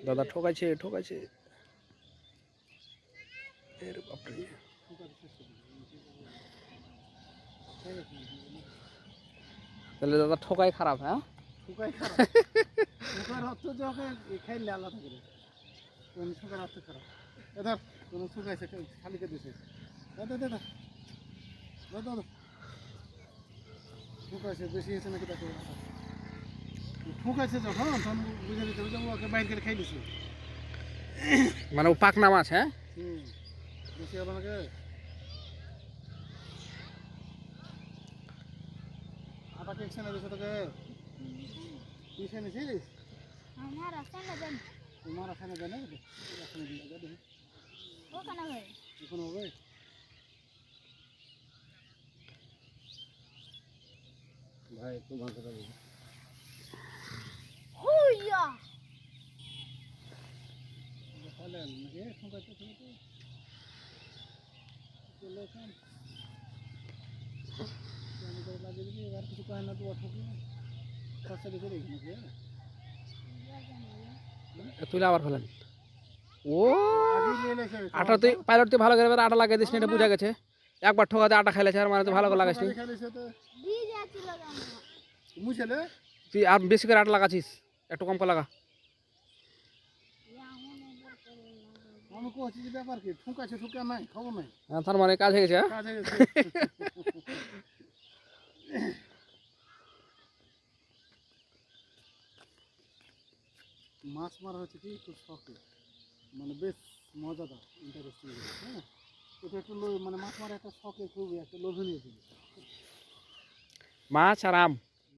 দাদা ঠকাইছে ঠকাইছে। এর বাপরে। তাহলে দাদা ঠকাই খারাপ হ্যাঁ? এবার কোন শুকাইছে খালিকে দিছে? দাদা দাদা দাদা দাদা বেশি হয়েছে নাকি তাকে? ঠুকাইছে যখন তখন বুঝে দিতে হবে ওকে বাইর করে খাই দিছে। মানে ও পাকনা মাছ হ্যাঁ? বেশি হলো নাকি আটা কেক সেনে দিছে তোকে? কি সেনেছিস আমার আছে না জানি। তোমার জানে? এখন হবে। ভাই একটু ভাঙতে পারবি তাহলে নাকি ঠোকাইতে ঠোকাইতে চলে এখন আমি করে লাগিয়ে দিবি এবার কিছু কয় না তো ঠকি খরচা দেখে দেখি তুলে আবার ফেলেন। ও! আটা তুই পাইলট তুই ভালো করে এবার আটা লাগিয়ে দিস এটা বোঝা গেছে। একবার ঠকাতে আটা খেলেছে আর মানে তুই ভালো করে মুছেলে তুই আর বেশি করে আটা লাগাছিস একটু কম করে লাগা এমন একবার করে লাগাবো। আমি কইছি যে ব্যাপার কি ঠুকাছে ঠুকা নাই খবর নাই। হ্যাঁ, তার মানে কাজ হয়ে গেছে হ্যাঁ? কাজ হয়ে গেছে। মাছ মারা হচ্ছে কি খুব শখে। মানে বেশ মজাদার ইন্টারেস্টিং হ্যাঁ? এটা একটু মানে মাছ মারা একটা শখে খুবই একটা লোভনীয় জিনিস। মাছ আর আম।